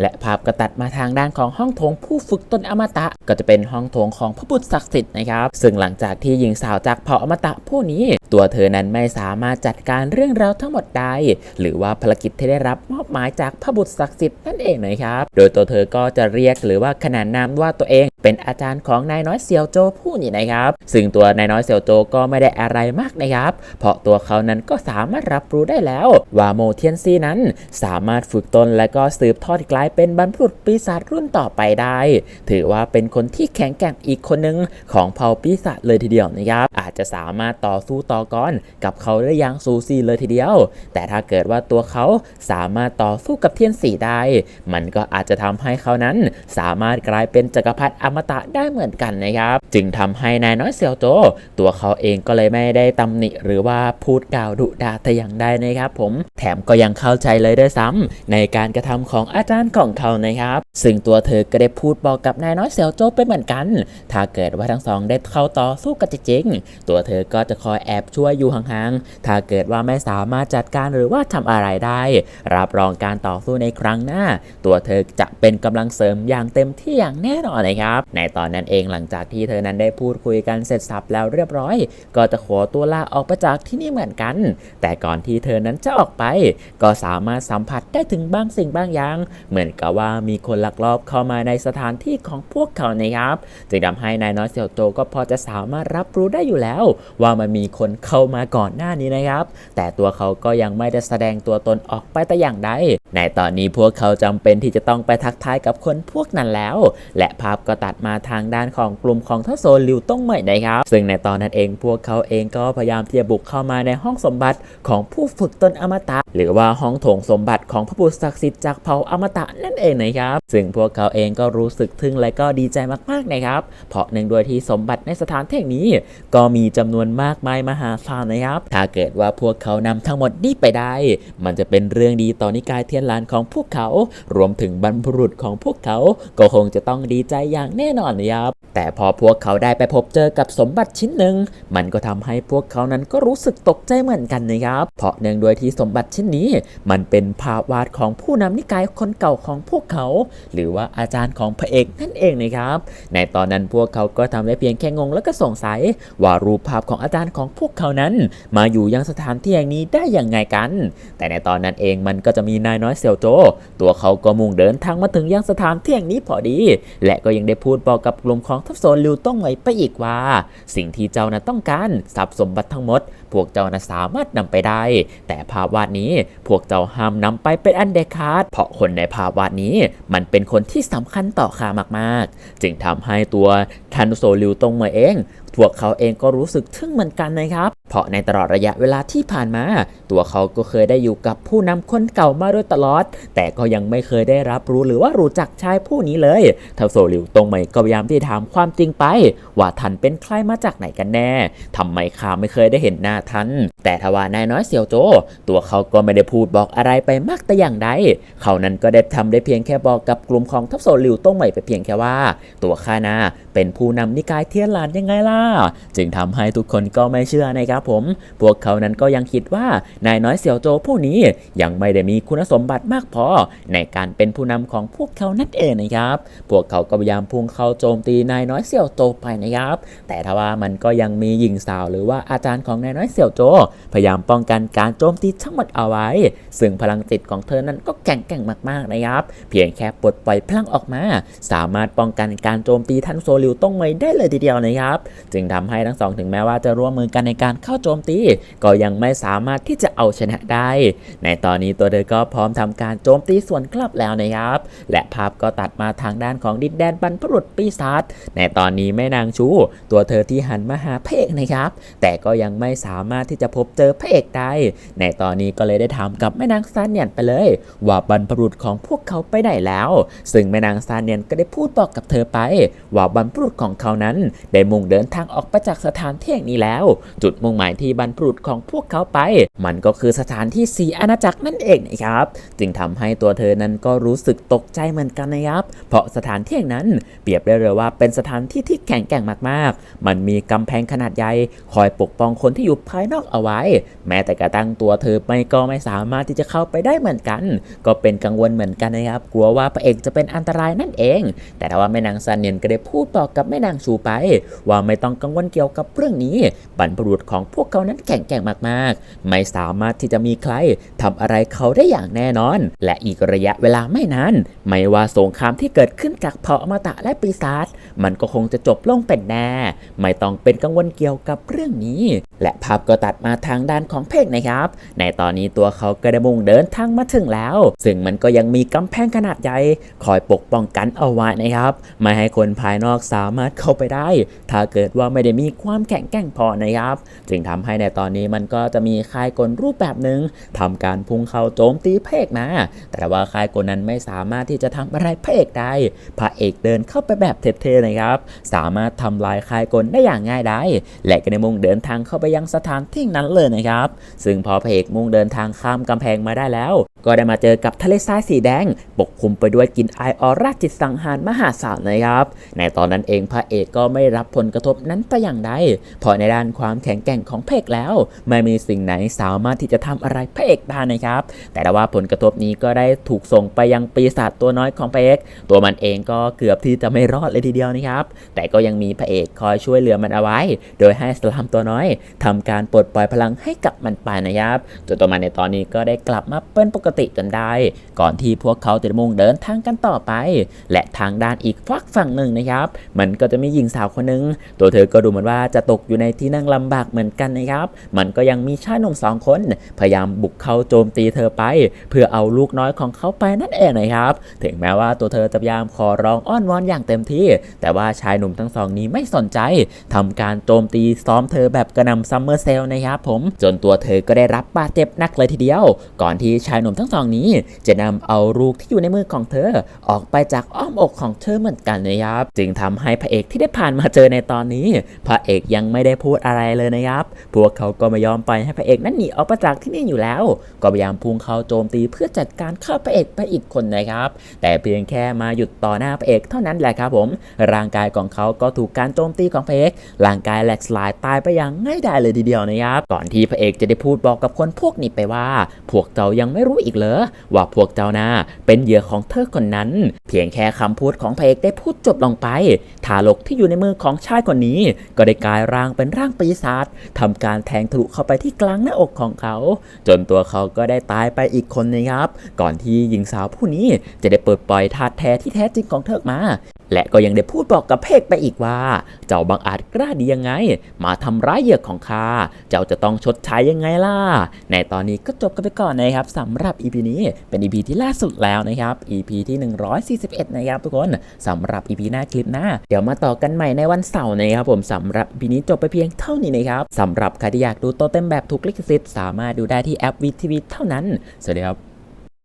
และภาพก็ตัดมาทางด้านของห้องโถงผู้ฝึกตนอมตะ ก็จะเป็นห้องโถงของพระบุตรศักดิ์สิทธิ์นะครับ ซึ่งหลังจากที่หญิงสาวจากเผ่าอมตะผู้นี้ ตัวเธอนั้นไม่สามารถจัดการเรื่องราวทั้งหมดได้หรือว่าภารกิจที่ได้รับมอบหมายจากพระบุตรศักดิ์สิทธิ์นั่นเองนะครับ โดยตัวเธอก็จะเรียกหรือว่าขนานนามว่าตัวเอง เป็นอาจารย์ของนายน้อยเซียวโจผู้นี้นะครับ ซึ่งตัวนายน้อยเซียวโจก็ไม่ได้อะไรมากนะครับ เพราะตัวเขานั้นก็สามารถรับรู้ได้แล้วว่าโมเทียนซีนั้นสามารถฝึกตนและก็สืบทอดกลายเป็นบรรพุรุษปีศาจรุ่นต่อไปได้ ถือว่าเป็นคนที่แข็งแกร่งอีกคนหนึ่งของเผ่าปีศาจเลยทีเดียวนะครับ อาจจะสามารถต่อสู้ต่อกรกับเขาได้อย่างสูสีเลยทีเดียว แต่ถ้าเกิดว่าตัวเขาสามารถต่อสู้กับเทียนสีได้ มันก็อาจจะทำให้เขานั้นสามารถกลายเป็นจักรพรรดิอมตะได้เหมือนกันนะครับ จึงทำให้นายน้อยเซียวโจตัวเขาเองก็เลยไม่ได้ตำหนิ หรือว่าพูดกล่าวดุดาแต่อย่างใดนะครับ ผมแถมก็ยังเข้าใจเลยด้วยซ้ำในการกระทำของอาจารย์ของเขานะครับ ซึ่งตัวเธอก็ได้พูดบอกกับนายน้อยเซียวโจไปเหมือนกัน ถ้าเกิดว่าทั้งสองได้เข้าต่อสู้กันจริงๆตัวเธอก็จะคอยแอบช่วยอยู่ห่างๆถ้าเกิดว่าไม่สามารถจัดการหรือว่าทำอะไรได้ รับรองการต่อสู้ในครั้งหน้า ตัวเธอจะเป็นกำลังเสริมอย่างเต็มที่อย่างแน่นอนนะครับในตอนนั้นเองหลังจากที่เธอนั้นได้พูดคุยกันเสร็จสับแล้วเรียบร้อย ก็จะขอตัวลาออกไปจากที่นี่เหมือนกัน แต่ก่อนที่เธอนั้นจะออกไป ก็สามารถสัมผัสได้ถึงบางสิ่งบางอย่าง เหมือนกับว่ามีคนลักลอบเข้ามาในสถานที่ของพวกเขานะครับจึงทำให้นายน้อยเสี่ยวโตก็พอจะสามารถรับรู้ได้อยู่แล้ว ว่ามันมีคนเข้ามาก่อนหน้านี้นะครับ แต่ตัวเขาก็ยังไม่ได้แสดงตัวตนออกไปแต่อย่างใดในตอนนี้พวกเขาจำเป็นที่จะต้องไปทักทายกับคนพวกนั้นแล้ว และภาพก็ตัดมาทางด้านของกลุ่มของท่าโซลิวต้องใหม่นะครับ ซึ่งในตอนนั้นเองพวกเขาเองก็พยายามที่จะบุกเข้ามาในห้องสมบัติของผู้ฝึกตนอมตะ หรือว่าห้องโถงสมบัติของพระบุตรศักดิ์สิทธิ์จากเผ่าอมตะนั่นเองนะครับ ซึ่งพวกเขาเองก็รู้สึกทึ่งและก็ดีใจมากๆนะครับ เพราะเนื่องด้วยที่สมบัติในสถานที่แห่งนี้ ก็มีจำนวนมากมายมหาศาลนะครับ ถ้าเกิดว่าพวกเขานำทั้งหมดนี้ไปได้ มันจะเป็นเรื่องดีต่อนิกายเทียนลานของพวกเขา รวมถึงบรรพบุรุษของพวกเขา ก็คงจะต้องดีใจอย่างแน่นอนครับ แต่พอพวกเขาได้ไปพบเจอกับสมบัติชิ้นหนึ่ง มันก็ทำให้พวกเขานั้นก็รู้สึกตกใจเหมือนกันนะครับ เพราะเนื่องด้วยที่สมบัติชิ้นนี้ มันเป็นภาพวาดของผู้นำนิกายคนเก่าของพวกเขา หรือว่าอาจารย์ของพระเอกนั่นเองนะครับ ในตอนนั้นพวกเขาก็ทำได้เพียงแค่งงแล้วก็สงสัย ว่ารูปภาพของอาจารย์ของพวกเขานั้น มาอยู่ยังสถานที่แห่งนี้ได้อย่างไงกัน แต่ในตอนนั้นเองมันก็จะมีนายน้อยเซียวโจ ตัวเขาก็มุ่งเดินทางมาถึงยังสถานที่แห่งนี้พอดี และก็ยังได้พพูดบอกกับกลุ่มของทัพโซนลิวต้องไว้ไปอีกว่า สิ่งที่เจ้านั้นต้องการทรัพย์สมบัติทั้งหมด พวกเจ้านั้นสามารถนำไปได้ แต่ภาพวาดนี้พวกเจ้าห้ามนำไปเป็นอันเดดขาดเพราะคนในภาพวาดนี้ มันเป็นคนที่สำคัญต่อข้ามากๆ จึงทำให้ตัวทันโซลิวตงเหมยเองพวกเขาเองก็รู้สึกทึ่งเหมือนกันนะครับ เพราะในตลอดระยะเวลาที่ผ่านมา ตัวเขาก็เคยได้อยู่กับผู้นำคนเก่ามาโดยตลอด แต่ก็ยังไม่เคยได้รับรู้หรือว่ารู้จักชายผู้นี้เลยเทาโซลิวตงเหมก็พยายามที่จะถามความจริงไป ว่าท่านเป็นใครมาจากไหนกันแน่ทำไมข้าไม่เคยได้เห็นหน้าท่าน แต่ทว่านายน้อยเสี่ยวโจ ตัวเขาก็ไม่ได้พูดบอกอะไรไปมากแต่อย่างใดเขานั้นก็ได้ทำได้เพียงแค่บอกกับกลุ่มของทัพโซลิวต้งใหม่ไปเพียงแค่ว่า ตัวข้านาเป็นผู้นำนิกายเทียนหลานยังไงล่ะจึงทำให้ทุกคนก็ไม่เชื่อนะครับผม พวกเขานั้นก็ยังคิดว่านายน้อยเสี่ยวโจผู้นี้ยังไม่ได้มีคุณสมบัติมากพอ ในการเป็นผู้นำของพวกเขานั่นเองนะครับ พวกเขาก็พยายามพุ่งเข้าโจมตีนายน้อยเสี่ยวโจไปนะครับ แต่ทว่ามันก็ยังมีหญิงสาวหรือว่าอาจารย์ของนายน้อยเสี่ยวโจ พยายามป้องกันการโจมตีทั้งหมดเอาไว้ ซึ่งพลังจิตของเธอนั้นก็แข็งแกร่งมากๆนะครับ เพียงแค่ปลดปล่อยพลังออกมา สามารถป้องกันการโจมตีทันโซลิวต้องไม่ได้เลยทีเดียวนะครับ จึงทำให้ทั้งสองถึงแม้ว่าจะร่วมมือกันในการเข้าโจมตี ก็ยังไม่สามารถที่จะเอาชนะได้ ในตอนนี้ตัวเธอก็พร้อมทำการโจมตีสวนกลับแล้วนะครับ และภาพก็ตัดมาทางด้านของดินแดนบรรพบุรุษปีศาจในตอนนี้แม่นางชู ตัวเธอที่หันมาหาพระเอกนะครับ แต่ก็ยังไม่สามารถที่จะพบเจอพระเอกได้ ในตอนนี้ก็เลยได้ถามกับแม่นางซานเนียนไปเลย ว่าบรรพบุรุษของพวกเขาไปไหนแล้ว ซึ่งแม่นางซานเนียนก็ได้พูดบอกกับเธอไป ว่าบรรพบุรุษของเขานั้น ได้มุ่งเดินทางออกไปจากสถานที่แห่งนี้แล้ว จุดมุ่งหมายที่บรรพบุรุษของพวกเขาไป มันก็คือสถานที่สีอาณาจักรนั่นเองนะครับ จึงทำให้ตัวเธอนั้นก็รู้สึกตกใจเหมือนกันนะครับ เพราะสถานที่แห่งนั้นเปรียบได้เลยว่าเป็นสถานที่ที่แข็งแกร่งมากๆ มันมีกำแพงขนาดใหญ่คอยปกป้องคนที่อยู่ภายนอกเอาไว้ แม้แต่กระทั่งตัวเธอไม่ก็ไม่สามารถที่จะเข้าไปได้เหมือนกัน ก็เป็นกังวลเหมือนกันนะครับ กลัวว่าพระเอกจะเป็นอันตรายนั่นเอง แต่ถ้าว่าแม่นางซานเนียนก็ได้พูดบอกกับแม่นางชูไป ว่าไม่ต้องกังวลเกี่ยวกับเรื่องนี้บรรพบุรุษของพวกเขานั้นแข็งแกร่งมากๆ ไม่สามารถที่จะมีใครทำอะไรเขาได้อย่างแน่นอน และอีกระยะเวลาไม่นานไม่ว่าสงครามที่เกิดขึ้นจากเผ่าอมตะและปีศาจมันก็คงจะจบลงเป็นแน่ ไม่ต้องเป็นกังวลเกี่ยวกับเรื่องนี้ และภาพก็ตัดมาทางด้านของเพกนะครับ ในตอนนี้ตัวเขาก็ได้มุ่งเดินทางมาถึงแล้ว ซึ่งมันก็ยังมีกำแพงขนาดใหญ่คอยปกป้องกันเอาไว้นะครับ ไม่ให้คนภายนอกสามารถเข้าไปได้ ถ้าเกิดว่าไม่ได้มีความแข็งแกร่งพอนะครับ จึงทำให้ในตอนนี้มันก็จะมีค่ายกลรูปแบบหนึ่งทำการพุ่งเข้าโจมตีเพกมาแต่ว่าค่ายกลนั้นไม่สามารถที่จะทำอะไรเพกได้พระเอกเดินเข้าไปแบบเท่ๆนะครับ สามารถทำลายค่ายกลได้อย่างง่ายได้และก็ได้มุ่งเดินทางเข้าไปยังสถานที่นั้นเลยนะครับ ซึ่งพอพระเอกมุ่งเดินทางข้ามกำแพงมาได้แล้ว ก็ได้มาเจอกับทะเลทรายสีแดง ปกคลุมไปด้วยกลิ่นไอออร่าจิตสังหารมหาศาลนะครับ ในตอนนั้นเองพระเอกก็ไม่รับผลกระทบนั้นแต่อย่างใดเพราะในด้านความแข็งแกร่งของพระเอกแล้ว ไม่มีสิ่งไหนสามารถที่จะทำอะไรพระเอกได้นะครับ แต่ว่าผลกระทบนี้ก็ได้ถูกส่งไปยังปีศาจตัวน้อยของพระเอกตัวมันเองก็เกือบที่จะไม่รอดเลยทีเดียวนะครับ แต่ก็ยังมีพระเอกคอยช่วยเหลือมันเอาไว้ โดยให้สลามตัวน้อยทำการปลดปล่อยพลังให้กับมันไปนะครับจนตัวมันในตอนนี้ก็ได้กลับมาเป็นปกติจนได้ ก่อนที่พวกเขาจะมุ่งเดินทางกันต่อไป และทางด้านอีกฝักฝั่งหนึ่งนะครับ มันก็จะมีหญิงสาวคนหนึ่งตัวเธอก็ดูเหมือนว่าจะตกอยู่ในที่นั่งลำบากเหมือนกันนะครับ มันก็ยังมีชายหนุ่มสองคน พยายามบุกเข้าโจมตีเธอไป เพื่อเอาลูกน้อยของเขาไปนั่นเองนะครับ ถึงแม้ว่าตัวเธอจะพยายามขอร้องอ้อนวอนอย่างเต็มที่ แต่ว่าชายหนุ่มทั้งสองนี้ไม่สนใจทำการโจมตีซ้อมเธอแบบกระนำซัมเมอร์เซลนะครับผม จนตัวเธอก็ได้รับบาดเจ็บหนักเลยทีเดียว ก่อนที่ชายหนุ่มทั้งสองนี้ จะนำเอาลูกที่อยู่ในมือของเธอ ออกไปจากอ้อมอกของเธอเหมือนกันนะครับ จึงทำให้พระเอกที่ได้ผ่านมาเจอในตอนนี้ พระเอกยังไม่ได้พูดอะไรเลยนะครับพวกเขาก็ไม่ยอมไปให้พระเอกนั้นหนีออกไปจากที่นี่อยู่แล้ว ก็พยายามพุ่งเข้าโจมตีเพื่อจัดการฆ่าพระเอกไปอีกคนนะครับ แต่เพียงแค่มาหยุดต่อหน้าพระเอกเท่านั้นแหละครับผม ร่างกายของเขาก็ถูกการโจมตีของพระเอกร่างกายแหลกสลายตายไปอย่างง่ายดายเลยทีเดียวนะครับ ก่อนที่พระเอกจะได้พูดบอกกับคนพวกนี้ไปว่า พวกเจ้ายังไม่รู้อีกเหรอว่าพวกเจ้าน่าเป็นเหยื่อของเธอคนนั้น เพียงแค่คำพูดของพระเอกได้พูดจบลงไปทารกที่อยู่ในมือของชายคนนี้ ก็ได้กลายร่างเป็นร่างปีศาจทำการแทงทะลุเข้าไปที่กลางหน้าอกของเขา จนตัวเขาก็ได้ตายไปอีกคนนะครับ ก่อนที่หญิงสาวผู้นี้จะได้เปิดปล่อยธาตุแท้ที่แท้จริงของเธอมา และก็ยังได้พูดบอกกับเพกไปอีกว่า เจ้าบังอาจกล้าดียังไง มาทำร้ายเหยื่อของข้า เจ้าจะต้องชดใช้ยังไงล่ะ ในตอนนี้ก็จบกันไปก่อนนะครับสำหรับ EP นี้เป็น EP ที่ล่าสุดแล้วนะครับ EP ที่ 141 นะครับทุกคนสำหรับ EP หน้าคลิปหน้า เดี๋ยวมาต่อกันใหม่ในวันเสาร์นะครับผมสำหรับ EP นี้จบไปเพียงเท่านี้นะครับสำหรับใครที่อยากดูโตเต็มแบบถูกลิขสิทธิ์สามารถดูได้ที่แอป VTV เท่านั้นสวัสดีครับ